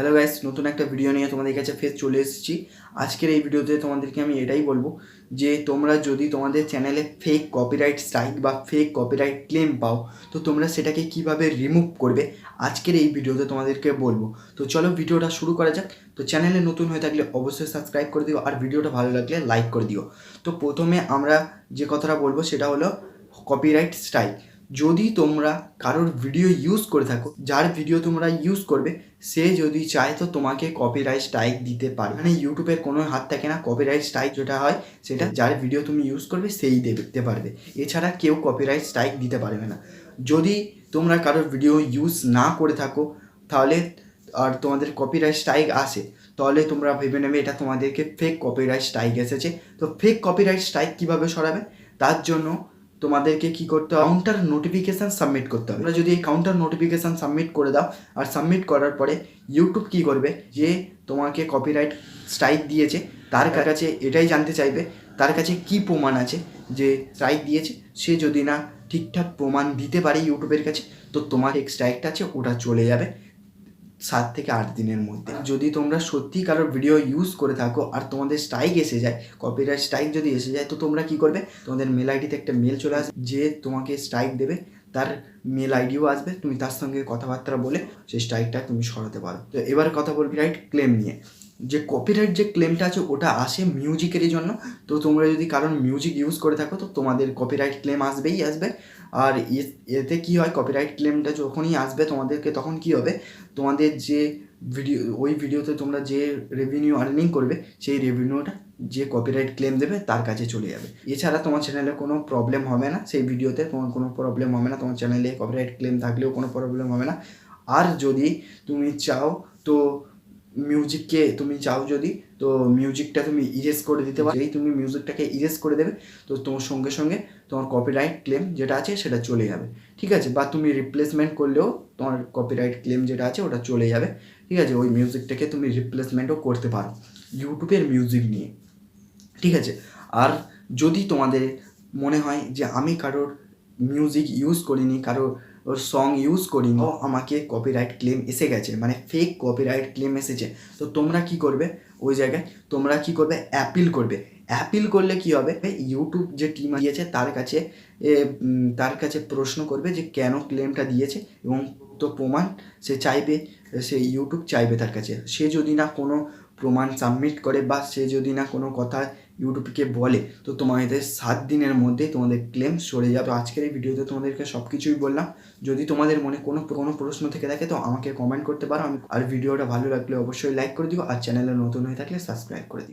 Hello guys নতুন একটা video নিয়ে তোমাদের কাছে ফের চলে এসেছি। আজকের এই ভিডিওতে তোমাদেরকে আমি এটাই বলব যে, তোমরা যদি তোমাদের চ্যানেলে ফেক কপিরাইট স্ট্রাইক বা ফেক কপিরাইট ক্লেম পাও, তো তোমরা সেটাকে কীভাবে রিমুভ করবে? আজকের এই ভিডিওতে তোমাদেরকে বলব। তো চলো ভিডিওটা শুরু করা যাক। তো চ্যানেলে নতুন হয়ে থাকলে অবশ্যই সাবস্ক্রাইব করে দিও আর ভিডিওটা ভালো লাগলে লাইক করে দিও। তো প্রথমে আমরা যে কথাটা বলব সেটা হলো কপিরাইট স্ট্রাইক যদি তোমরা কারোর ভিডিও ইউজ করে থাকো, যার ভিডিও তোমরা ইউজ করবে, সে যদি চায় তো তোমাকে কপিরাইট স্ট্রাইক দিতে পারে। মানে ইউটিউবের কোনো হাত থাকে না কপিরাইট স্ট্রাইক যেটা হয়, সেটা যার ভিডিও তুমি ইউজ করবে, সেই দেখতে পারবে। এছাড়া কেউ কপিরাইট স্ট্রাইক দিতে পারবে না। যদি তোমরা কারোর ভিডিও ইউজ না করে থাকো, তাহলে আর তোমাদের কপিরাইট স্ট্রাইক আসে, তাহলে তোমরা ভেবে নেবে এটা তোমাদেরকে ফেক কপিরাইট স্ট্রাইক এসেছে। তো ফেক কপিরাইট স্ট্রাইক কীভাবে সরাবে? তার জন্য তোমাদেরকে কি করতে হবে? কাউন্টার নোটিফিকেশান সাবমিট করতে হবে। তোমরা যদি এই কাউন্টার নোটিফিকেশান সাবমিট করে দাও আর সাবমিট করার পরে ইউটিউব কি করবে? যে তোমাকে কপিরাইট স্ট্রাইক দিয়েছে তার কাছে এটাই জানতে চাইবে তার কাছে কি প্রমাণ আছে যে স্ট্রাইক দিয়েছে? সে যদি না ঠিকঠাক প্রমাণ দিতে পারে ইউটিউবের কাছে তো তোমার এক স্ট্রাইকটা আছে ওটা চলে যাবে। সাত থেকে আট দিনের মধ্যে। যদি তোমরা সত্যি কারোর ভিডিও ইউজ করে থাকো আর তোমাদের স্ট্রাইক এসে যায় কপিরাইট স্ট্রাইক যদি এসে যায়, তো তোমরা কি করবে? তোমাদের মেল আইডিতে একটা মেল চলে আসবে, যে তোমাকে স্ট্রাইক দেবে, তার মেল আইডিও আসবে, তুমি তার সঙ্গে কথাবার্তা বলে সেই স্ট্রাইকটা তুমি সরাতে পারো। তো এবার কথা বলবি রাইট ক্লেম নিয়ে। যে কপিরাইট যে ক্লেমটা আছে, ওটা আসে মিউজিকেরই জন্য। তো তোমরা যদি কারণ মিউজিক ইউজ করে থাকো, তো তোমাদের কপিরাইট ক্লেম আসবেই, আসবে। আর এতে কি হয় কপিরাইট ক্লেমটা যখনই আসবে তোমাদেরকে, তখন কি হবে? তোমাদের যে ভিডিও ওই ভিডিওতে তোমরা যে রেভিনিউ আর্নিং করবে, সেই রেভিনিউটা যে কপিরাইট ক্লেম দেবে, তার কাছে চলে যাবে। এছাড়া তোমার চ্যানেলে কোনো প্রবলেম হবে না, সেই ভিডিওতে তোমার কোনো প্রবলেম হবে না, তোমার চ্যানেলে কপিরাইট ক্লেম থাকলেও কোনো প্রবলেম হবে না। আর যদি তুমি চাও, তো মিউজিককে তুমি চাও যদি, তো মিউজিকটা তুমি ইরেজ করে দিতে পারো। তুমি মিউজিকটাকে ইরেজ করে দেবে, তো তোমার সঙ্গে সঙ্গে তোমার কপিরাইট ক্লেম যেটা আছে সেটা চলে যাবে। ঠিক আছে? বা তুমি রিপ্লেসমেন্ট করলেও তোমার কপিরাইট ক্লেম যেটা আছে ওটা চলে যাবে। ঠিক আছে? ওই মিউজিকটাকে তুমি রিপ্লেসমেন্টও করতে পারো ইউটিউবের মিউজিক নিয়ে। ঠিক আছে? আর যদি তোমাদের মনে হয় যে আমি কারোর মিউজিক ইউজ করিনি, কারোর সং ইউজ করিনি। ও। আমাকে কপিরাইট ক্লেম এসে গেছে মানে ফেক কপিরাইট ক্লেম এসেছে। তো তোমরা কি করবে ওই জায়গায়? তোমরা কি করবে? অ্যাপিল করবে। অ্যাপিল করলে কি হবে? ইউটিউব যে টিম দিয়েছে তার কাছে এ, তার কাছে প্রশ্ন করবে যে কেন ক্লেমটা দিয়েছে এবং তো প্রমাণ সে চাইবে সে ইউটিউব চাইবে তার কাছে। সে যদি না কোনো প্রমাণ সাবমিট করে বা সে যদি না কোনো কথা ইউটিউবকে বলে, তো তোমাদের সাত দিনের মধ্যে তোমাদের ক্লেম সরে যাবে। আজকের এই ভিডিওতে তোমাদেরকে সব কিছুই বললাম। যদি তোমাদের মনে কোনো কোনো প্রশ্ন থেকে থাকে, তো আমাকে কমেন্ট করতে পারো। আমি আর ভিডিওটা ভালো লাগলে অবশ্যই লাইক করে দিও। আর চ্যানেলে নতুন হয়ে থাকলে সাবস্ক্রাইব করে দিও।